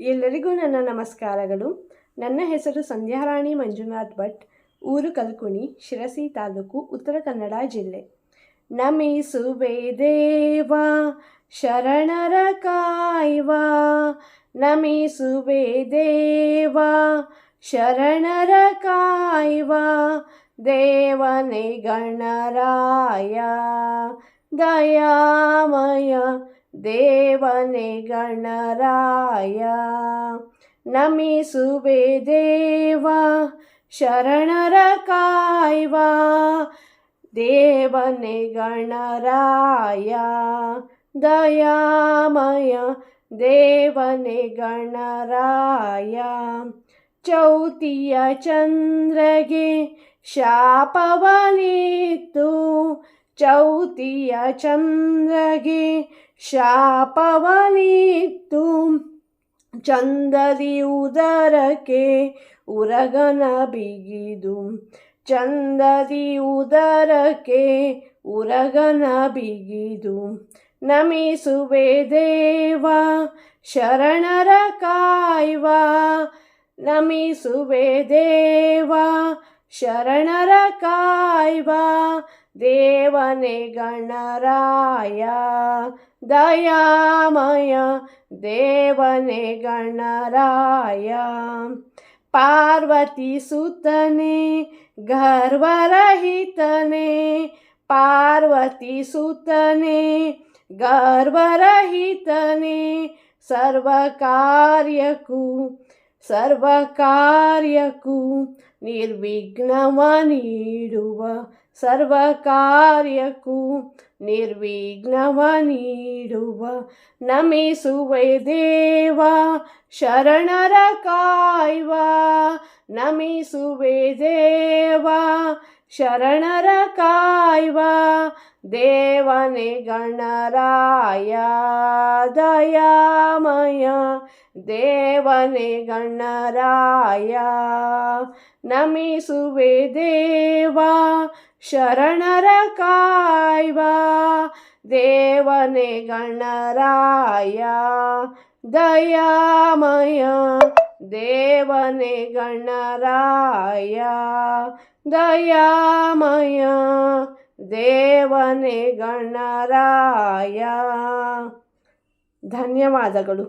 ಎಲ್ಲರಿಗೂ ನನ್ನ ನಮಸ್ಕಾರಗಳು. ನನ್ನ ಹೆಸರು ಸಂಧ್ಯಾರಾಣಿ ಮಂಜುನಾಥ್ ಭಟ್, ಊರು ಕಲ್ಕುಣಿ, ಶಿರಸಿ ತಾಲೂಕು, ಉತ್ತರ ಕನ್ನಡ ಜಿಲ್ಲೆ. ನಮಿಸುವೆ ದೇವ, ಶರಣರ ಕಾಯ್ವ. ನಮಿಸುವೆ ದೇವ, ಶರಣರ ಕಾಯ್ವ. ದೇವನೇ ಗಣರಾಯ, ದಯಾಮಯ ದೇವನೇ ಗಣರಾಯ, ನಮಿಸುವೆ ದೇವ, ಶರಣರ ಕಾಯ್ವ. ದೇವನೇ ಗಣರಾಯ, ದಯಾಮಯ, ದೇವನೇ ಗಣರಾಯ. ಚೌತಿಯ ಚಂದ್ರಗೆ ಶಾಪವನಿತ್ತು, ಚೌತಿಯ ಚಂದ್ರಗೆ ಶಾಪವನಿತ್ತು ಚಂದದಿ ಉದರಕ್ಕೆ ಉರಗನ ಬಿಗಿದು. ಚಂದದಿ ಉದರಕ್ಕೆ ಉರಗನ ಬಿಗಿದು. ನಮಿಸುವೆ ದೇವ, ಶರಣರ ಕಾಯ್ವ. ನಮಿಸುವೆ ದೇವ, ಶರಣರ ಕಾಯ್ವ. ದೇವನೇ ಗಣರಾಯ ದಯಾಮಯ ದೇವನೇ ಗಣರಾಯ. ಪಾರ್ವತಿ ಸುತನೆ ಗರ್ವರಹಿತನೆ ಪಾರ್ವತಿ ಸುತನೆ ಗರ್ವರಹಿತನೆ ಸರ್ವ ಕಾರ್ಯಕ್ಕೂ ಸರ್ವ ಕಾರ್ಯಕ್ಕೂ ನಿರ್ವಿಘ್ನವ ನೀಡುವ ಸರ್ವ ಕಾರ್ಯಕ್ಕೂ ನಿರ್ವಿಘ್ನವ ನೀಡುವ ನಮಿಸುವೆ ದೇವ, ಶರಣರ ಕಾಯ್ವ ನಮಿಸುವೆ ದೇವ ಶರಣರ ಕಾಯ್ವ ದೇವನೇ ಗಣರಾಯ ದಯಾಮಯ ದೇವನೇ ಗಣರಾಯ. ನಮಿಸುವೆ ದೇವ ಶರಣರ ಕಾಯ್ವ ದೇವನೇ ಗಣರಾಯ ದಯಾಮಯ. ದೇವನೇ ಗಣರಾಯ ದಯಾಮಯ ದೇವನೇ ಗಣರಾಯ ಧನ್ಯವಾದಗಳು